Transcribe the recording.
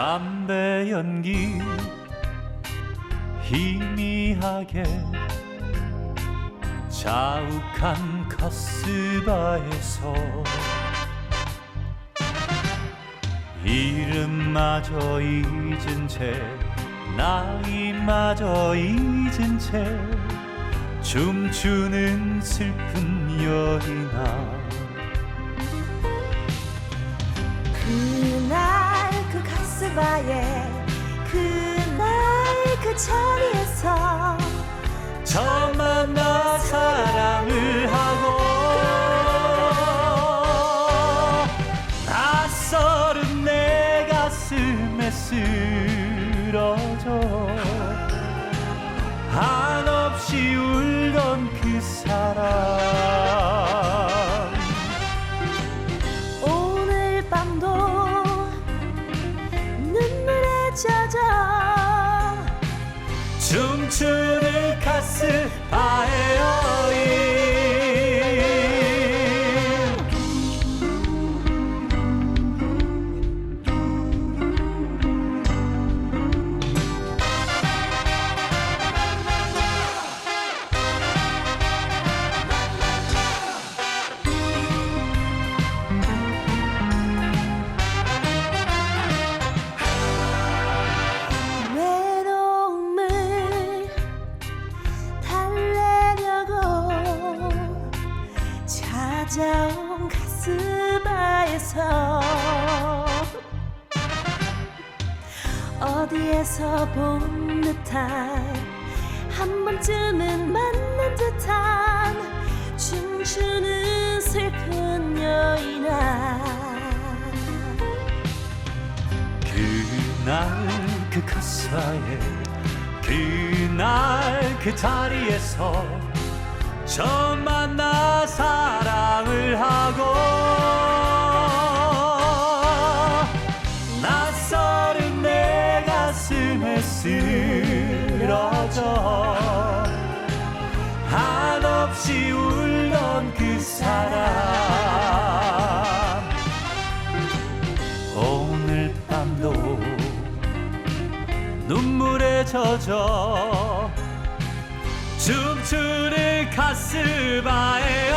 담배 연기 희미하게 자욱한 카스바에서 이름마저 잊은 채 나이마저 잊은 채 춤추는 슬픈 여인아 그 바에 그날 그 자리에서 처음 만나 사랑을 하고 낯설은 내 가슴에 쓰러져 한없이 울던 그 사람 젖어 춤추는 가스 어디에서 본 듯한 한 번쯤은 만난 듯한 춤추는 슬픈 여인아. 그날 그 가사에 그날 그 자리에서 처음 만나 사랑을 하고 쓰러져. 한없이 울던 그 사람. 오늘 밤도 눈물에 젖어 춤추는 가스바의